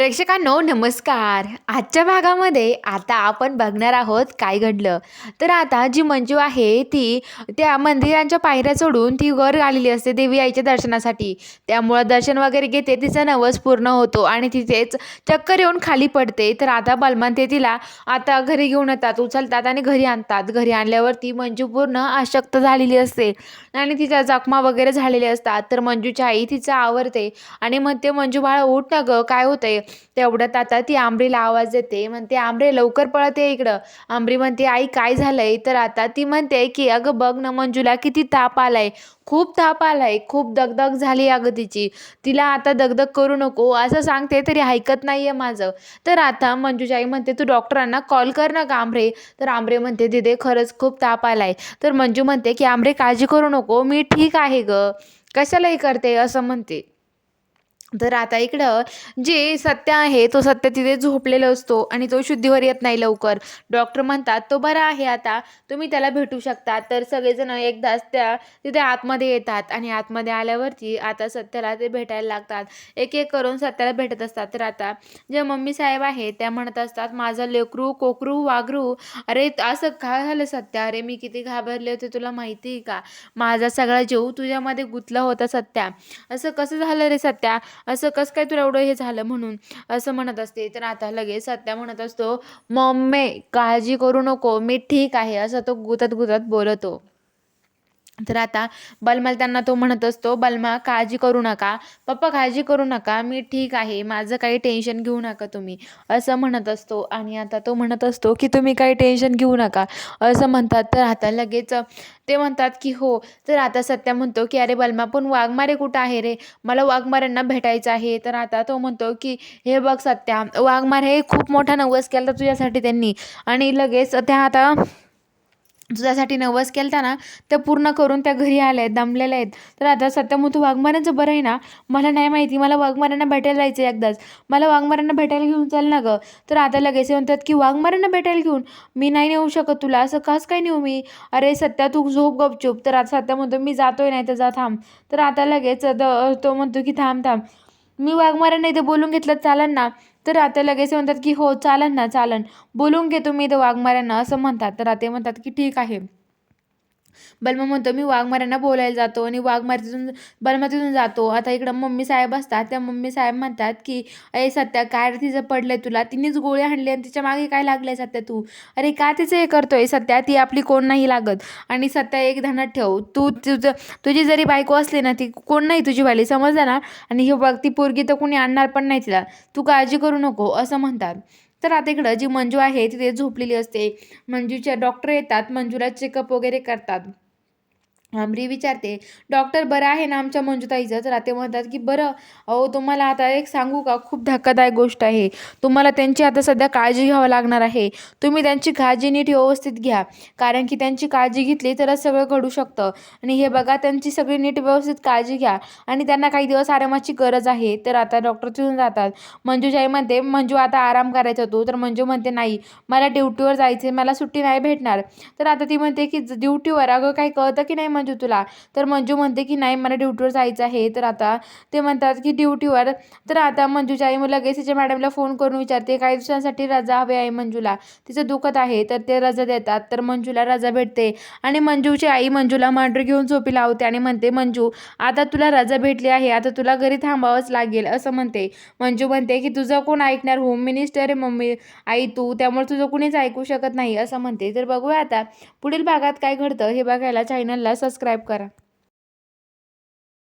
प्रेक्षकांनो नमस्कार. आजच्या भागामध्ये आता आपण बघणार आहोत काय घडलं. तर आता जी मंजू आहे ती त्या मंदिरांच्या पायऱ्या सोडून ती वर आलेली असते देवी आईच्या दर्शनासाठी. त्यामुळं दर्शन वगैरे घेते तिचा नवस पूर्ण होतो आणि तिथेच चक्कर येऊन खाली पडते. तर आता बलमान ते तिला आता घरी घेऊन येतात उचलतात आणि घरी आणतात. घरी आणल्यावर ती मंजू पूर्ण अशक्त झालेली असते आणि तिच्या जखमा वगैरे झालेल्या असतात. तर मंजूची आई तिचं आवरते आणि म्हणते मंजू बाळा उठ ना गं काय होतंय? तेवढ्यात आता ती आंबरीला आवाज देते म्हणते आंबरे लवकर पळते इकडं. आंबरी म्हणते आई काय झालंय? तर आता ती म्हणते की अगं बघ ना मंजूला किती ताप आलाय. खूप ताप आलाय. खूप दगदग झाली अगं तिची. तिला आता दगदग करू नको. असं सांगते तरी ऐकत नाहीये माझं. तर आता मंजूची आई म्हणते तू डॉक्टरांना कॉल कर ना का आंबरे. तर आंबरे म्हणते दिदे खरंच खूप ताप आलाय. तर मंजू म्हणते की आंबरे काळजी करू नको. मी ठीक आहे ग. कशालाही करते असं म्हणते. तर आता इकडं जे सत्य आहे तो सत्य तिथे झोपलेला असतो आणि तो शुद्धीवर येत नाही लवकर. डॉक्टर म्हणतात तो बरा आहे आता तुम्ही त्याला भेटू शकता. तर सगळेजण एकदाच त्या तिथे आतमध्ये येतात आणि आतमध्ये आल्यावरती आता सत्याला ते भेटायला लागतात. एक एक करून सत्याला भेटत असतात. तर आता जे मम्मी साहेब आहे त्या म्हणत असतात माझं लेकरू कोकरू वागरू अरे असं काय झालं सत्य? अरे मी किती घाबरले होते तुला माहिती आहे का? माझा सगळा जीव तुझ्यामध्ये गुंतला होता सत्या. असं कसं झालं रे सत्या? असं कसं काय तुला एवढं हे झालं म्हणून? असं म्हणत असते. तर आता लगेच सत्या म्हणत असतो मम्मी काळजी करू नको. मी ठीक आहे. असं तो गुतत गुतत बोलतो. तर आता बलमाल त्यांना तो म्हणत असतो बलमा काळजी करू नका. पप्पा काळजी करू नका. मी ठीक आहे. माझं काही टेन्शन घेऊ नका तुम्ही. असं म्हणत असतो. आणि आता तो म्हणत असतो की तुम्ही काही टेन्शन घेऊ नका. असं म्हणतात. तर आता लगेच ते म्हणतात की हो. तर आता सत्या म्हणतो की अरे बलमा पण वाघमारे कुठं आहे रे? मला वाघमाऱ्यांना भेटायचं आहे. तर आता तो म्हणतो की हे बघ सत्या वाघमारे खूप मोठा नवस केला तुझ्यासाठी त्यांनी. आणि लगेच त्या आता तुझ्यासाठी नवस केलता ना त्या पूर्ण करून त्या घरी आल्या आहेत दमलेल्या आहेत. तर आता सध्या मग तू वाघमाऱ्यांचं बरं आहे ना? मला नाही माहिती. मला वाघमाऱ्यांना भेटायला जायचं आहे एकदाच. मला वाघमाऱ्यांना भेटायला घेऊन चाल ना गं. तर आता लगेच म्हणतात की वाघमाऱ्यांना भेटायला घेऊन? मी नाही नेऊ शकत तुला. असं कास काय नेऊ मी? अरे सध्या तू झोप गपचूप. तर आता सत्या म्हणतो मी जातोय नाही तर जा थांब. तर आता लगेच द- तो म्हणतो की थांब थांब. मी वाघमाऱ्यांना इथे बोलून घेतलं चालन ना. तर आता लगेच म्हणतात की हो चालन ना चालन. बोलून घेतो मी इथं वाघमाऱ्यांना असं म्हणतात. तर आता ते म्हणतात की ठीक आहे. बलमा म्हणतो मी वाघमाऱ्यांना बोलायला जातो आणि वाघमारीतून बलमा तिथून जातो. आता इकडं मम्मी साहेब असतात. त्या मम्मी साहेब म्हणतात की अरे सत्या काय रे तिचं पडलंय तुला? तिनेच गोळी आणली आणि तिच्यामागे काय लागलंय सत्या तू? अरे का तिचं हे करतोय सत्या? ती आपली कोण नाही लागत. आणि सत्या एक ध्यानात ठेव. तू तुझं तुझी जरी बायको असली ना ती कोण नाही तुझी वाली समजलं ना? आणि हे बघ ती पोरगी तर कोणी आणणार पण नाही तिला. तू काळजी करू नको असं म्हणतात. तर आता इकडं जी मंजू आहे तिथे झोपलेली असते. मंजूच्या डॉक्टर येतात मंजूला चेकअप वगैरे करतात. आमरी विचारते डॉक्टर बरं आहे ना आमच्या मंजुताईचं? तर ते म्हणतात की बरं अहो तुम्हाला आता एक सांगू का? खूप धक्कादायक गोष्ट आहे. तुम्हाला त्यांची आता सध्या काळजी घ्यावं लागणार आहे. तुम्ही त्यांची काळजी नीट व्यवस्थित घ्या. कारण की त्यांची काळजी घेतली तरच सगळं घडू शकतं. आणि हे बघा त्यांची सगळी नीट व्यवस्थित काळजी घ्या. आणि त्यांना काही दिवस आरामाची गरज आहे. तर आता डॉक्टर तिथून जातात. मंजूजाई म्हणते मंजू आता आराम करायचा होतो तर मंजू म्हणते नाही मला ड्युटीवर जायचे मला सुट्टी नाही भेटणार. तर आता ती म्हणते की ड्युटीवर? अगं काही कळतं की नाही मंजू तुला. तर मंजू म्हणते की नाही मला ड्युटीवर जायचं आहे. तर आता ते म्हणतात की ड्युटीवर तर आता मंजूच्या आई मग लगेच तिच्या मॅडमला फोन करून विचारते काही दिवसांसाठी रजा हवी आहे मंजूला. तिचं दुखत आहे तर ते रजा देतात. तर मंजूला रजा भेटते आणि मंजूची आई मंजूला मांडरी घेऊन झोपी लावते आणि म्हणते मंजू आता तुला रजा भेटली आहे आता तुला घरी थांबावंच लागेल असं म्हणते. मंजू म्हणते की तुझं कोण ऐकणार? होम मिनिस्टर आहे मम्मी आई तू. त्यामुळे तुझं कुणीच ऐकू शकत नाही असं म्हणते. तर बघूया आता पुढील भागात काय घडतं हे बघायला चॅनलला सबस्क्राईब करा.